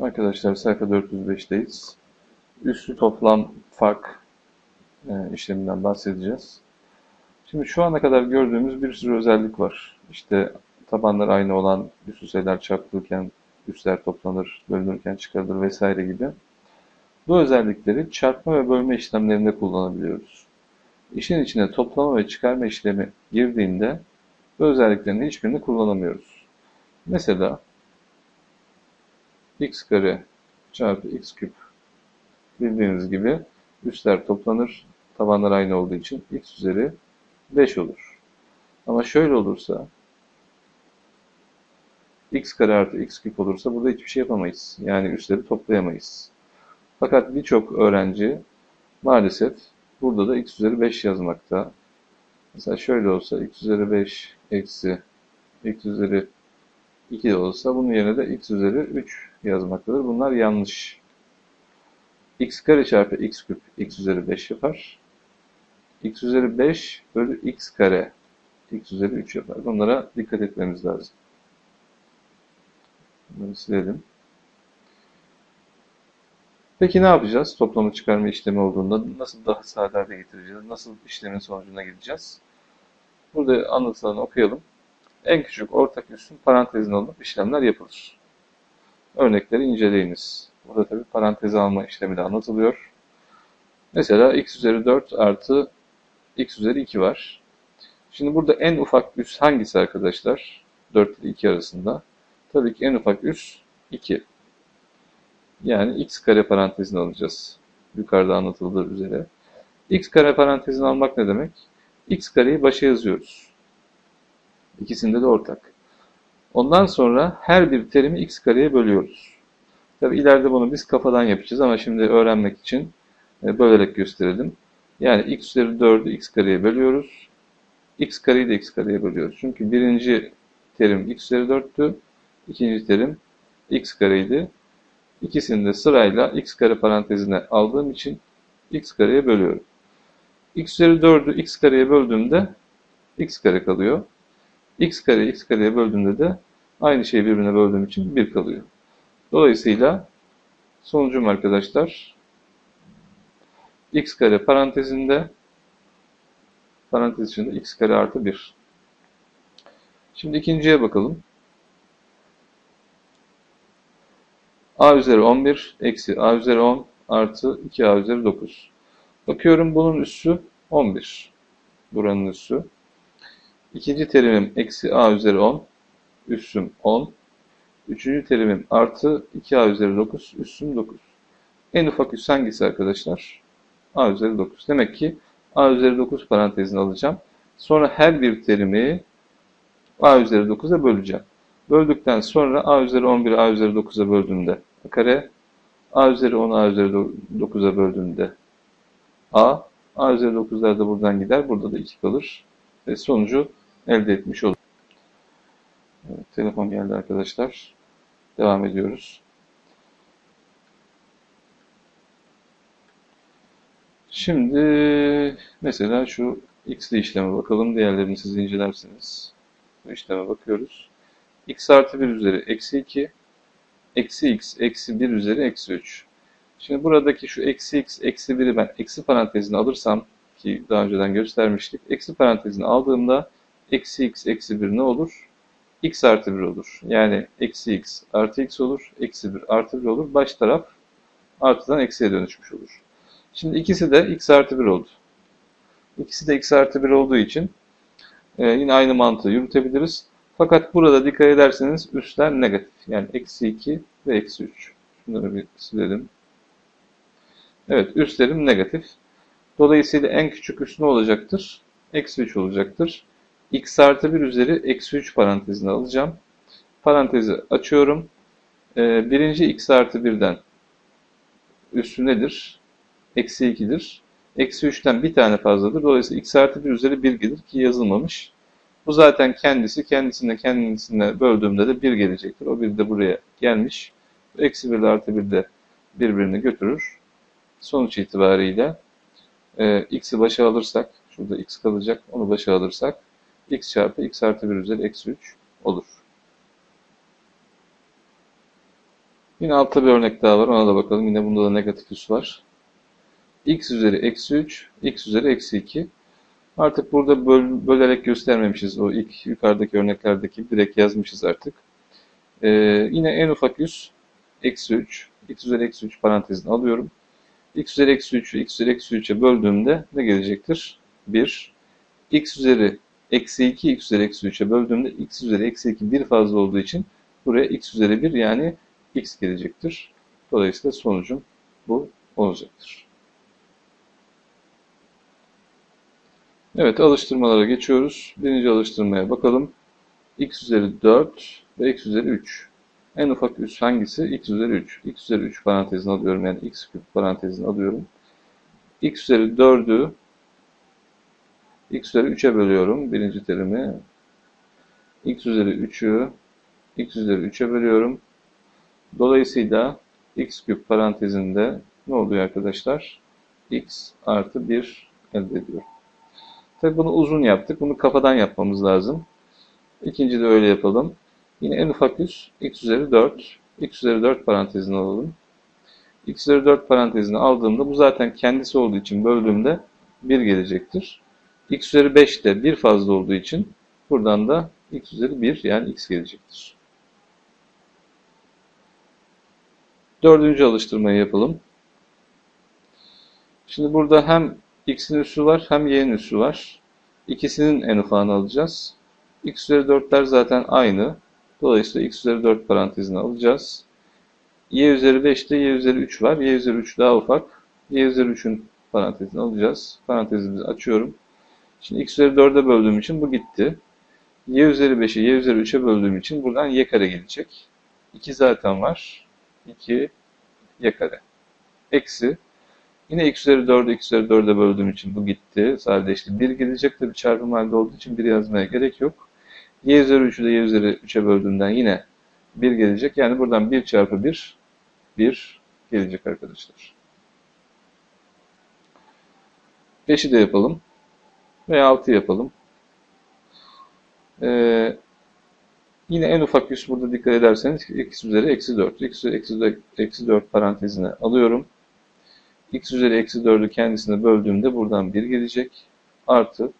Arkadaşlar sayfa 405'teyiz. Üslü toplam fark e, işleminden bahsedeceğiz. Şimdi şu ana kadar gördüğümüz bir sürü özellik var. İşte tabanlar aynı olan üslü sayılar çarpılırken üsler toplanır, bölünürken çıkarılır vesaire gibi. Bu özellikleri çarpma ve bölme işlemlerinde kullanabiliyoruz. İşin içine toplama ve çıkarma işlemi girdiğinde bu özelliklerin hiçbirini kullanamıyoruz. Mesela x kare çarpı x küp bildiğiniz gibi üstler toplanır. Tabanlar aynı olduğu için x üzeri 5 olur. Ama şöyle olursa x kare artı x küp olursa burada hiçbir şey yapamayız. Yani üstleri toplayamayız. Fakat birçok öğrenci maalesef burada da x üzeri 5 yazmakta. Mesela şöyle olsa x üzeri 5 eksi x üzeri 2 de olsa bunun yerine de x üzeri 3 yazmaktadır. Bunlar yanlış. x kare çarpı x küp x üzeri 5 yapar. x üzeri 5 bölü x kare x üzeri 3 yapar. Bunlara dikkat etmemiz lazım. Bunları silelim. Peki ne yapacağız? Toplamı çıkarma işlemi olduğunda nasıl daha sade hale getireceğiz? Nasıl işlemin sonucuna gideceğiz? Burada anlatılanı okuyalım. En küçük ortak üssün parantezine alınıp işlemler yapılır. Örnekleri inceleyiniz. Burada tabi paranteze alma işlemi de anlatılıyor. Mesela x üzeri 4 artı x üzeri 2 var. Şimdi burada en ufak üs hangisi arkadaşlar? 4 ile 2 arasında. Tabii ki en ufak üs 2. Yani x kare parantezini alacağız. Yukarıda anlatıldığı üzere. x kare parantezini almak ne demek? x kareyi başa yazıyoruz. İkisinde de ortak. Ondan sonra her bir terimi x kareye bölüyoruz. Tabi ileride bunu biz kafadan yapacağız ama şimdi öğrenmek için e, bölerek gösterelim. Yani x üzeri 4'ü x kareye bölüyoruz. x kareyi de x kareye bölüyoruz. Çünkü birinci terim x üzeri 4'tü. ikinci terim x kareydi. İkisini de sırayla x kare parantezine aldığım için x kareye bölüyorum. x üzeri 4'ü x kareye böldüğümde x kare kalıyor. X kare x kareye böldüğümde de aynı şeyi birbirine böldüğüm için 1 kalıyor. Dolayısıyla sonucum arkadaşlar x kare parantezinde parantez içinde x kare artı 1. Şimdi ikinciye bakalım. a üzeri 11 eksi a üzeri 10 artı 2a üzeri 9. Bakıyorum bunun üssü 11. Buranın üssü. İkinci terimim eksi a üzeri 10. Üssüm 10. Üçüncü terimim artı 2a üzeri 9. Üssüm 9. En ufak üs hangisi arkadaşlar? a üzeri 9. Demek ki a üzeri 9 parantezini alacağım. Sonra her bir terimi a üzeri 9'a böleceğim. Böldükten sonra a üzeri 11'i a üzeri 9'a böldüğümde kare a üzeri 10 a üzeri 9'a böldüğünde a a üzeri 9'lar da buradan gider. Burada da 2 kalır. Ve sonucu elde etmiş olur. Evet, telefon geldi arkadaşlar. Devam ediyoruz. Şimdi mesela şu x'li işleme bakalım. Diğerlerini siz incelersiniz. Bu işleme bakıyoruz. x artı 1 üzeri eksi 2 eksi x eksi 1 üzeri eksi 3. Şimdi buradaki şu eksi x eksi 1'i ben eksi parantezine alırsam ki daha önceden göstermiştik. Eksi parantezine aldığımda eksi x eksi 1 ne olur? x artı 1 olur. Yani eksi x artı x olur. Eksi 1 artı 1 olur. Baş taraf artıdan eksiye dönüşmüş olur. Şimdi ikisi de x artı 1 oldu. İkisi de x artı 1 olduğu için e, yine aynı mantığı yürütebiliriz. Fakat burada dikkat ederseniz üstler negatif. Yani eksi 2 ve eksi 3. Şunları bir silelim. Evet üstlerim negatif. Dolayısıyla en küçük üst ne olacaktır? Eksi 3 olacaktır. X artı 1 üzeri eksi 3 parantezini alacağım. Parantezi açıyorum. Ee, birinci x artı 1'den üstü nedir? Eksi 2'dir. Eksi 3'ten bir tane fazladır. Dolayısıyla x artı 1 üzeri 1 gelir ki yazılmamış. Bu zaten kendisi kendisine kendisine böldüğümde de 1 gelecektir. O 1 de buraya gelmiş. Eksi 1 ile artı 1 de birbirini götürür. Sonuç itibariyle e, x'i başa alırsak, şurada x kalacak, onu başa alırsak x çarpı x artı 1 üzeri eksi 3 olur. Yine altta bir örnek daha var. Ona da bakalım. Yine bunda da negatif üs var. x üzeri eksi 3, x üzeri eksi 2. Artık burada böl bölerek göstermemişiz. O ilk yukarıdaki örneklerdeki direkt yazmışız artık. Ee, yine en ufak üs eksi 3. x üzeri eksi 3 parantezini alıyorum. x üzeri eksi 3'ü x üzeri eksi 3'e böldüğümde ne gelecektir? 1. x üzeri eksi 2 x üzeri eksi 3'e böldüğümde x üzeri eksi 2 bir fazla olduğu için buraya x üzeri 1 yani x gelecektir. Dolayısıyla sonucum bu olacaktır. Evet alıştırmalara geçiyoruz. Birinci alıştırmaya bakalım. x üzeri 4 ve x üzeri 3. En ufak üs hangisi? x üzeri 3. x üzeri 3 parantezini alıyorum yani x küp parantezini alıyorum. x üzeri 4'ü x üzeri 3'e bölüyorum birinci terimi. x üzeri 3'ü x üzeri 3'e bölüyorum. Dolayısıyla x küp parantezinde ne oluyor arkadaşlar? x artı 1 elde ediyorum. Tabi bunu uzun yaptık. Bunu kafadan yapmamız lazım. İkinci de öyle yapalım. Yine en ufak üs x üzeri 4. x üzeri 4 parantezini alalım. x üzeri 4 parantezini aldığımda bu zaten kendisi olduğu için böldüğümde 1 gelecektir. X üzeri 5 de 1 fazla olduğu için buradan da x üzeri 1 yani x gelecektir. Dördüncü alıştırmayı yapalım. Şimdi burada hem x'in üssü var hem y'nin üssü var. İkisinin en ufağını alacağız. x üzeri 4'ler zaten aynı. Dolayısıyla x üzeri 4 parantezini alacağız. y üzeri 5'te y üzeri 3 var. y üzeri 3 daha ufak. y üzeri 3'ün parantezini alacağız. Parantezimizi açıyorum. Şimdi x üzeri 4'e böldüğüm için bu gitti. y üzeri 5'i y üzeri 3'e böldüğüm için buradan y kare gelecek. 2 zaten var. 2 y kare. Eksi. Yine x üzeri 4'ü x üzeri 4'e böldüğüm için bu gitti. Sadeleşti. 1 gelecek bir çarpım halde olduğu için 1 yazmaya gerek yok. y üzeri 3'ü de y üzeri 3'e böldüğümden yine 1 gelecek. Yani buradan 1 çarpı 1 1 gelecek arkadaşlar. 5'i de yapalım. Veya 6 yapalım. Ee, Yine en ufak üs burada dikkat ederseniz x üzeri eksi 4. x üzeri eksi 4, eksi 4 parantezine alıyorum. x üzeri eksi 4'ü kendisine böldüğümde buradan 1 gelecek. Artı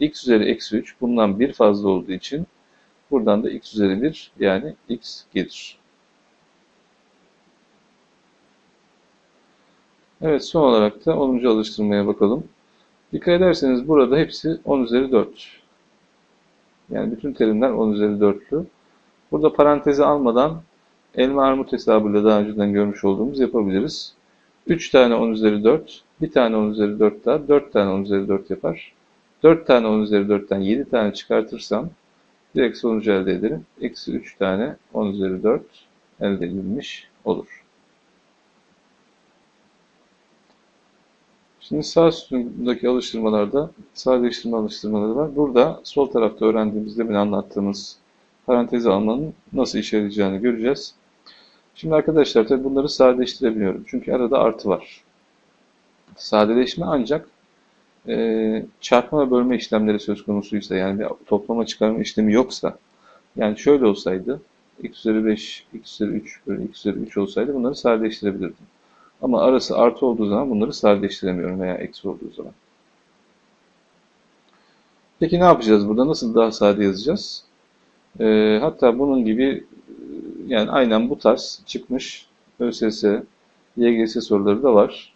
x üzeri eksi 3 bundan 1 fazla olduğu için buradan da x üzeri 1 yani x gelir. Evet son olarak da 10. alıştırmaya bakalım. Dikkat ederseniz burada hepsi 10 üzeri 4. Yani bütün terimler 10 üzeri 4'lü. Burada parantezi almadan elma armut hesabıyla daha önceden görmüş olduğumuz yapabiliriz. 3 tane 10 üzeri 4, bir tane 10 üzeri 4 daha 4 tane 10 üzeri 4 yapar. 4 tane 10 üzeri 4'ten 7 tane çıkartırsam direkt sonucu elde ederim. Eksi 3 tane 10 üzeri 4 elde edilmiş olur. Şimdi sağ sütundaki alıştırmalarda sadeleştirme alıştırmaları var. Burada sol tarafta öğrendiğimiz demin anlattığımız parantezi almanın nasıl işe yarayacağını göreceğiz. Şimdi arkadaşlar tabi bunları sadeleştirebiliyorum. Çünkü arada artı var. Sadeleşme ancak e, çarpma ve bölme işlemleri söz konusuysa yani bir toplama çıkarma işlemi yoksa yani şöyle olsaydı x üzeri 5, x üzeri 3 böyle x üzeri 3 olsaydı bunları sadeleştirebilirdim. Ama arası artı olduğu zaman bunları sadeleştiremiyorum veya eksi olduğu zaman. Peki ne yapacağız burada? Nasıl daha sade yazacağız? Ee, hatta bunun gibi yani aynen bu tarz çıkmış ÖSS, YGS soruları da var.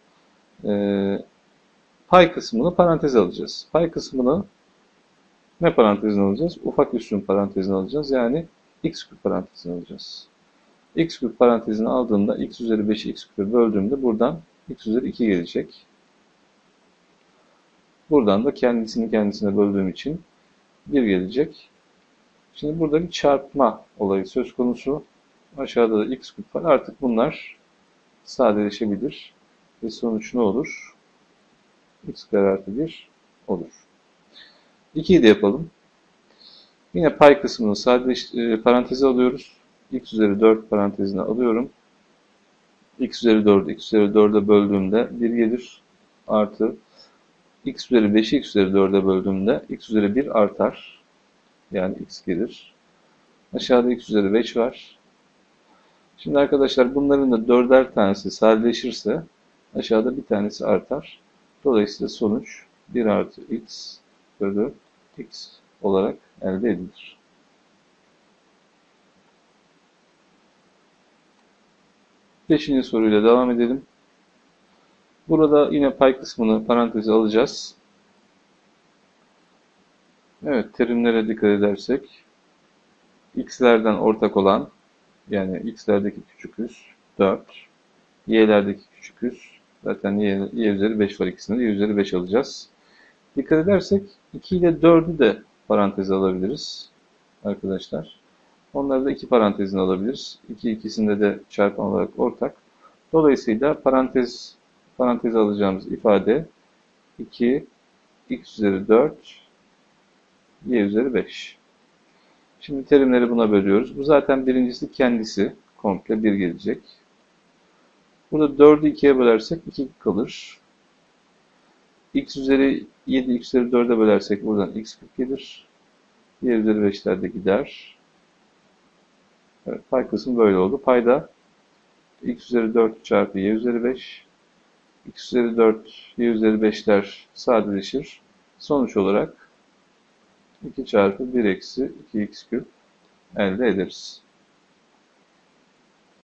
Ee, pay kısmını parantez alacağız. Pay kısmını ne parantezine alacağız? Ufak üstün parantezine alacağız. Yani x küp parantezine alacağız x küp parantezini aldığımda x üzeri 5'i x küp'e böldüğümde buradan x üzeri 2 gelecek. Buradan da kendisini kendisine böldüğüm için 1 gelecek. Şimdi burada bir çarpma olayı söz konusu. Aşağıda da x küp var. Artık bunlar sadeleşebilir. Ve sonuç ne olur? x kare artı 1 olur. 2'yi de yapalım. Yine pay kısmını sadeleş, e, paranteze alıyoruz x üzeri 4 parantezine alıyorum. x üzeri 4'ü x üzeri 4'e böldüğümde 1 gelir. Artı x üzeri 5'i x üzeri 4'e böldüğümde x üzeri 1 artar. Yani x gelir. Aşağıda x üzeri 5 var. Şimdi arkadaşlar bunların da dörder tanesi sadeleşirse aşağıda bir tanesi artar. Dolayısıyla sonuç 1 artı x bölü x olarak elde edilir. Beşinci soruyla devam edelim. Burada yine pay kısmını paranteze alacağız. Evet, terimlere dikkat edersek x'lerden ortak olan yani x'lerdeki küçük üs 4, y'lerdeki küçük üs zaten y, y üzeri 5 var ikisinde de y üzeri 5 alacağız. Dikkat edersek 2 ile 4'ü de paranteze alabiliriz arkadaşlar. Onları da iki parantezine alabiliriz. 2 ikisinde de çarpan olarak ortak. Dolayısıyla parantez paranteze alacağımız ifade 2 x üzeri 4 y üzeri 5. Şimdi terimleri buna bölüyoruz. Bu zaten birincisi kendisi. Komple 1 gelecek. Burada 4'ü 2'ye bölersek 2 kalır. x üzeri 7, x üzeri 4'e bölersek buradan x 40 gelir. y üzeri 5'ler de gider. Evet, pay kısmı böyle oldu. Payda x üzeri 4 çarpı y üzeri 5. x üzeri 4, y üzeri 5'ler sadeleşir. Sonuç olarak 2 çarpı 1 eksi 2x küp elde ederiz.